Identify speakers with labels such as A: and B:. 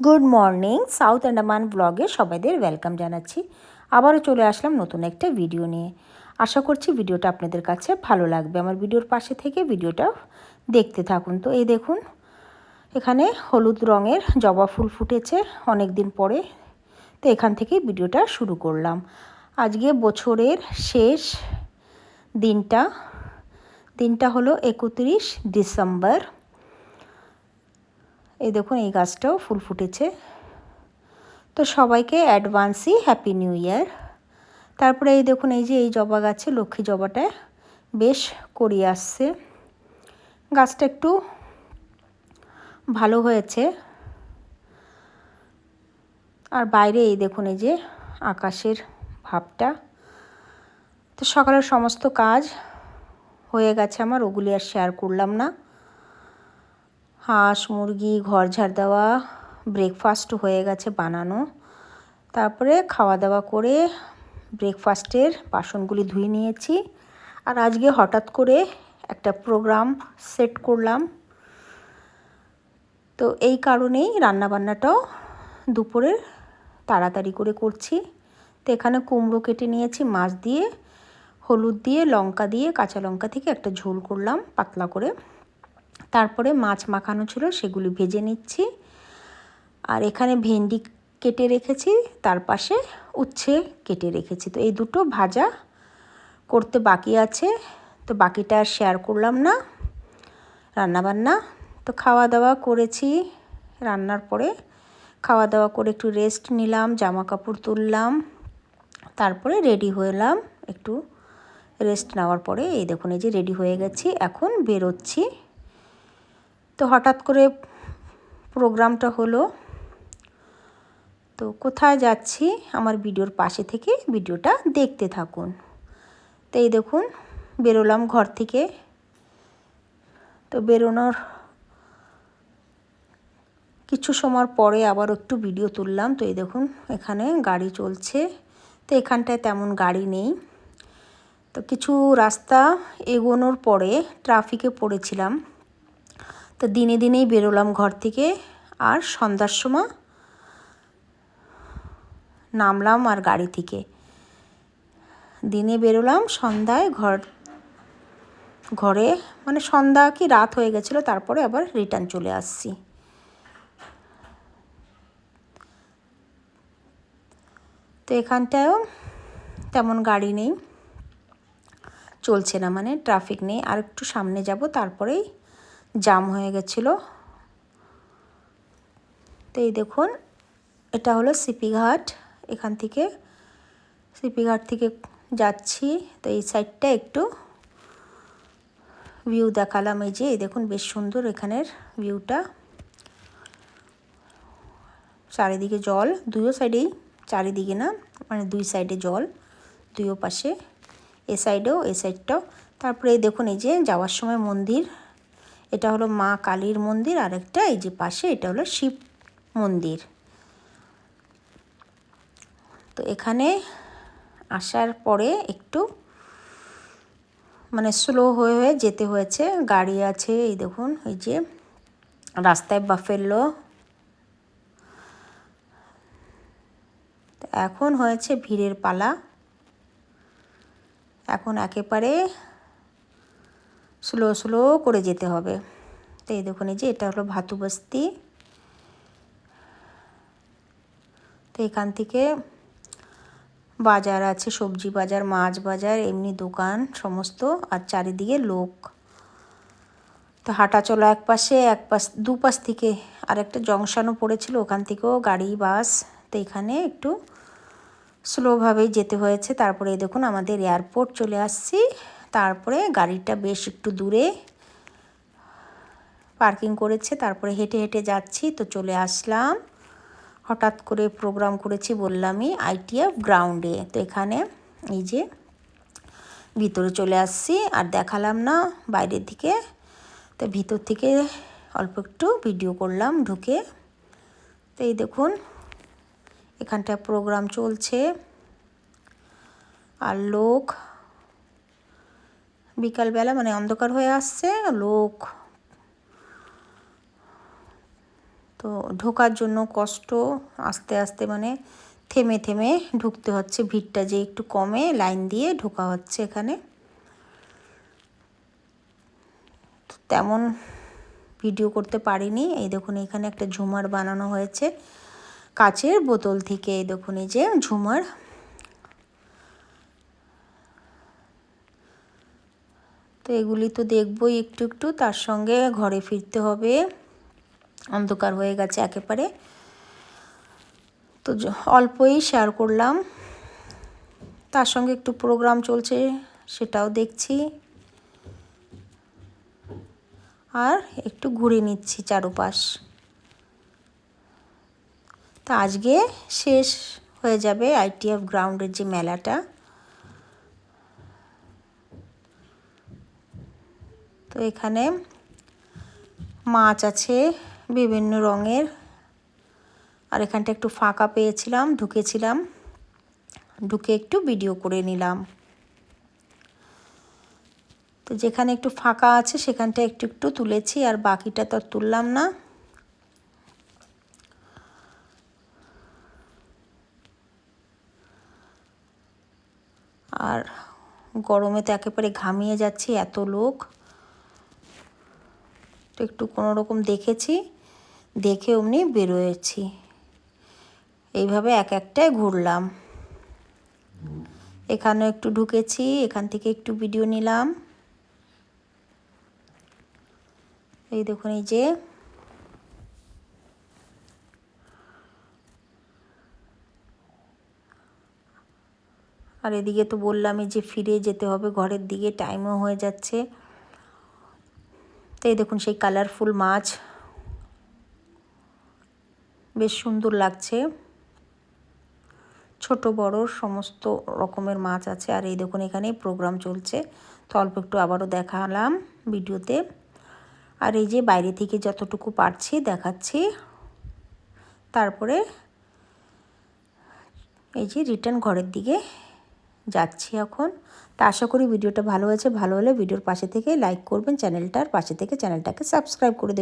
A: Good morning south Andaman ব্লগে সবাইদের welcome জানাচ্ছি। আবারও চলে আসলাম নতুন একটা ভিডিও নিয়ে। আশা করছি ভিডিওটা আপনাদের কাছে ভালো লাগবে। আমার ভিডিওর পাশে থেকে ভিডিওটা দেখতে থাকুন। তো এই দেখুন, এখানে হলুদ রঙের জবা ফুল ফুটেছে অনেক দিন পরে। তো এখান থেকেই ভিডিওটা শুরু করলাম। আজকে বছরের শেষ দিনটা। দিনটা হলো একত্রিশ ডিসেম্বর। এই দেখুন, এই গাছটাও ফুল ফুটেছে। তো সবাইকে অ্যাডভান্সই হ্যাপি নিউ ইয়ার। তারপরে এই দেখুন, এই যে এই জবা গাছে, লক্ষ্মী জবাটা বেশ করিয়ে আসছে। গাছটা একটু ভালো হয়েছে। আর বাইরে এই দেখুন, এই যে আকাশের ভাবটা। তো সকালের সমস্ত কাজ হয়ে গেছে আমার, ওগুলি আর শেয়ার করলাম না। হাঁস, মুরগি, ঘর ঝাড় দেওয়া ব্রেকফাস্ট হয়ে গেছে বানানো। তারপরে খাওয়া দাওয়া করে ব্রেকফাস্টের বাসনগুলি ধুয়ে নিয়েছি। আর আজকে হঠাৎ করে একটা প্রোগ্রাম সেট করলাম। তো এই কারণেই রান্নাবান্নাটাও দুপুরে তাড়াতাড়ি করে করছি। তো এখানে কুমড়ো কেটে নিয়েছি, মাছ দিয়ে, হলুদ দিয়ে, লঙ্কা দিয়ে, কাঁচা লঙ্কা থেকে একটা ঝোল করলাম পাতলা করে। তারপরে মাছ মাখানো ছিল, সেগুলি ভেজে নিচ্ছি। আর এখানে ভেন্ডি কেটে রেখেছি, তার পাশে উচ্ছে কেটে রেখেছি। তো এই দুটো ভাজা করতে বাকি আছে। তো বাকিটা আর শেয়ার করলাম না, রান্নাবান্না। তো খাওয়া দাওয়া করেছি, রান্নার পরে খাওয়া দাওয়া করে একটু রেস্ট নিলাম জামা কাপড় তুললাম, তারপরে রেডি হলাম একটু রেস্ট নেওয়ার পরে, এই দেখুন, এই যে রেডি হয়ে গেছি, এখন বেরোচ্ছি। তো হঠাৎ করে প্রোগ্রামটা হলো। তো কোথায় যাচ্ছি? আমার ভিডিওর পাশে থেকে ভিডিওটা দেখতে থাকুন। তো এই দেখুন, বেরোলাম ঘর থেকে। তো বেরোনোর কিছু সময় পরে আবার একটু ভিডিও তুললাম। তো এই দেখুন, এখানে গাড়ি চলছে। তো এখানটায় তেমন গাড়ি নেই। তো কিছু রাস্তা এগোনোর পরে ট্রাফিকে পড়েছিলাম। তো দিনে দিনেই বেরোলাম ঘর থেকে আর সন্ধ্যার সময় নামলাম আর গাড়ি থেকে। দিনে বেরোলাম, সন্ধ্যায় ঘর, ঘরে মানে সন্ধ্যা কি রাত হয়ে গেছিল, তারপরে আবার রিটার্ন চলে আসছি। তো এখানটায়ও তেমন গাড়ি নেই, চলছে না মানে ট্রাফিক নেই। আর একটু সামনে যাব, তারপরেই জাম হয়ে গেছিল। তো এই দেখুন, এটা হলো সিপিঘাট এখান থেকে সিপিঘাট থেকে যাচ্ছি। তো এই সাইডটা একটু ভিউ দেখালাম। এই যে, এই দেখুন বেশ সুন্দর এখানের ভিউটা। চারিদিকে জল, দুইও সাইডেই চারিদিকে না মানে দুই সাইডে জল, দুইও পাশে। এ সাইডেও, এ সাইডটাও। তারপরে দেখুন এই যে যাওয়ার সময় মন্দির। এটা হলো মা কালীর মন্দির আর একটা এই যে পাশে এটা হলো শিব মন্দির। তো এখানে আসার পরে একটু মানে স্লো হয়ে হয়ে যেতে হয়েছে। গাড়ি আছে, এই দেখুন, এই যে রাস্তায় বা বাফেলো এখন হয়েছে ভিড়ের পালা। এখন একেবারে স্লো স্লো করে যেতে হবে। তো এই দেখুন, এই যে এটা হলো ভাতু বস্তি। তো এখান থেকে বাজার আছে, সবজি বাজার, মাছ বাজার, এমনি দোকান, সমস্ত। আর চারিদিকে লোক। তো হাঁটা চলা এক পাশে, এক পাশ, দু পাশ থেকে আর একটা জংশনও পড়েছিল, ওখান থেকেও গাড়ি, বাস। তো এখানে একটু স্লোভাবেই যেতে হয়েছে। তারপরে দেখুন, আমাদের এয়ারপোর্ট চলে আসছি। তারপরে গাড়িটা বেশ একটু দূরে পার্কিং করেছে, তারপরে হেঁটে হেঁটে যাচ্ছি, তো চলে আসলাম। হঠাৎ করে প্রোগ্রাম করেছি বললামই আইটিএফ গ্রাউন্ডে তো এখানে এই যে ভিতরে চলে আসছি, আর দেখালাম না বাইরের দিকে। তো ভিতর থেকে অল্প একটু ভিডিও করলাম ঢুকে। তো এই দেখুন এখানটা প্রোগ্রাম চলছে। আর লোক বিকালবেলা মানে অন্ধকার হয়ে আসছে, লোক তো ঢোকার জন্য কষ্ট, আস্তে আস্তে মানে থেমে থেমে ঢুকতে হচ্ছে, ভিড়টা যে একটু কমে লাইন দিয়ে ঢোকা হচ্ছে এখানে। তেমন ভিডিও করতে পারিনি, এই দেখুন এখানে একটা ঝুমার বানানো হয়েছে, কাচের বোতল থেকে, এই দেখুন এই যে ঝুমার তো এগুলি তো দেখবই একটু একটু। তার সঙ্গে ঘরে ফিরতে হবে। অন্ধকার হয়ে গেছে একেবারে। তো অল্পই শেয়ার করলাম। তার সঙ্গে একটু প্রোগ্রাম চলছে, সেটাও দেখছি। আর একটু ঘুরে নিচ্ছি চারোপাশ। তা আজকে শেষ হয়ে যাবে আইটিএফ গ্রাউন্ডের যে মেলাটা। তো এখানে মাছ আছে বিভিন্ন রঙের। আর এখানটা একটু ফাঁকা পেয়েছিলাম, ঢুকেছিলাম। ঢুকে একটু ভিডিও করে নিলাম। তো যেখানে একটু ফাঁকা আছে সেখানটা একটু একটু তুলেছি, আর বাকিটা তো তুললাম না। আর গরমে তো একেবারে ঘামিয়ে যাচ্ছে, এত লোক। একটু কোনো রকম দেখেছি, দেখে অমনি বেরোয়েছি। এইভাবে এক একটায় ঘুরলাম। এখানেও একটু ঢুকেছি, এখান থেকে একটু ভিডিও নিলাম। এই দেখুন, এই যে আর এদিকে তো বললামই যে ফিরে যেতে হবে, ঘরের দিকে টাইমও হয়ে যাচ্ছে। এই দেখুন সেই কালারফুল মাছ। বেশ সুন্দর লাগছে। ছোট, বড় সমস্ত রকমের মাছ আছে। আর এই দেখুন এখানে প্রোগ্রাম চলছে। তো অল্প একটু আবারও দেখালাম ভিডিওতে। আর এই যে বাইরে থেকে যতটুকু পারছি দেখাচ্ছি। তারপরে এই যে রিটার্ন ঘরের দিকে যাচ্ছি এখন। তা আশা করি ভিডিওটা ভালো হয়েছে। ভালো হলে ভিডিওর পাশে থেকে লাইক করবেন, চ্যানেলটার পাশে থেকে চ্যানেলটাকে সাবস্ক্রাইব করে দেবেন।